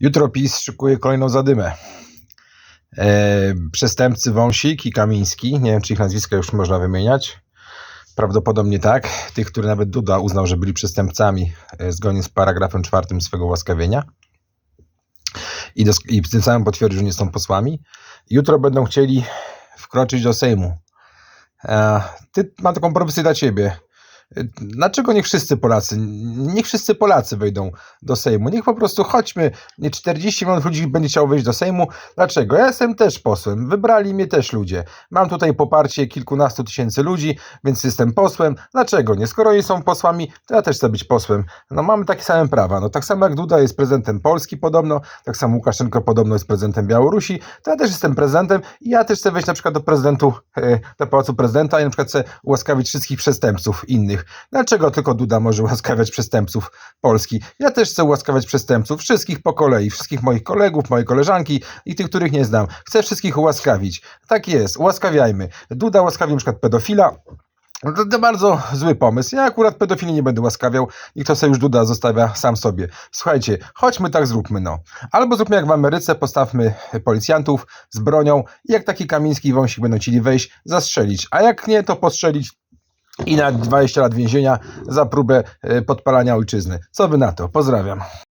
Jutro PiS szykuje kolejną zadymę. E, przestępcy Wąsik i Kamiński, nie wiem czy ich nazwiska już można wymieniać, prawdopodobnie tak, tych, które nawet Duda uznał, że byli przestępcami e, zgodnie z paragrafem czwartym swego łaskawienia i, dos- i tym samym potwierdził, że nie są posłami, jutro będą chcieli wkroczyć do Sejmu. E, ty, mam taką propozycję dla ciebie. Dlaczego nie wszyscy Polacy, niech wszyscy Polacy wejdą do Sejmu. Niech po prostu chodźmy, nie 40 milionów ludzi będzie chciało wejść do Sejmu. Dlaczego? Ja jestem też posłem, wybrali mnie też ludzie. Mam tutaj poparcie kilkunastu tysięcy ludzi, więc jestem posłem. Dlaczego nie? Skoro oni są posłami, to ja też chcę być posłem. No mamy takie same prawa. No tak samo jak Duda jest prezydentem Polski podobno, tak samo Łukaszenko podobno jest prezydentem Białorusi, to ja też jestem prezydentem i ja też chcę wejść na przykład do prezydentu, e, do pałacu prezydenta i na przykład chcę ułaskawić wszystkich przestępców innych. Dlaczego tylko Duda może ułaskawiać przestępców Polski? Ja też chcę ułaskawiać przestępców, wszystkich po kolei, wszystkich moich kolegów, moje koleżanki i tych, których nie znam. Chcę wszystkich ułaskawić. Tak jest, ułaskawiajmy. Duda łaskawi przykład pedofila, no to, to bardzo zły pomysł. Ja akurat pedofili nie będę łaskawiał. Niech to sobie już Duda zostawia sam sobie. Słuchajcie, chodźmy tak zróbmy, no. Albo zróbmy jak w Ameryce, postawmy policjantów z bronią i jak taki Kamiński i Wąsik będą chcieli wejść, zastrzelić. A jak nie, to postrzelić i na 20 lat więzienia za próbę e, podpalania ojczyzny. Co wy na to? Pozdrawiam.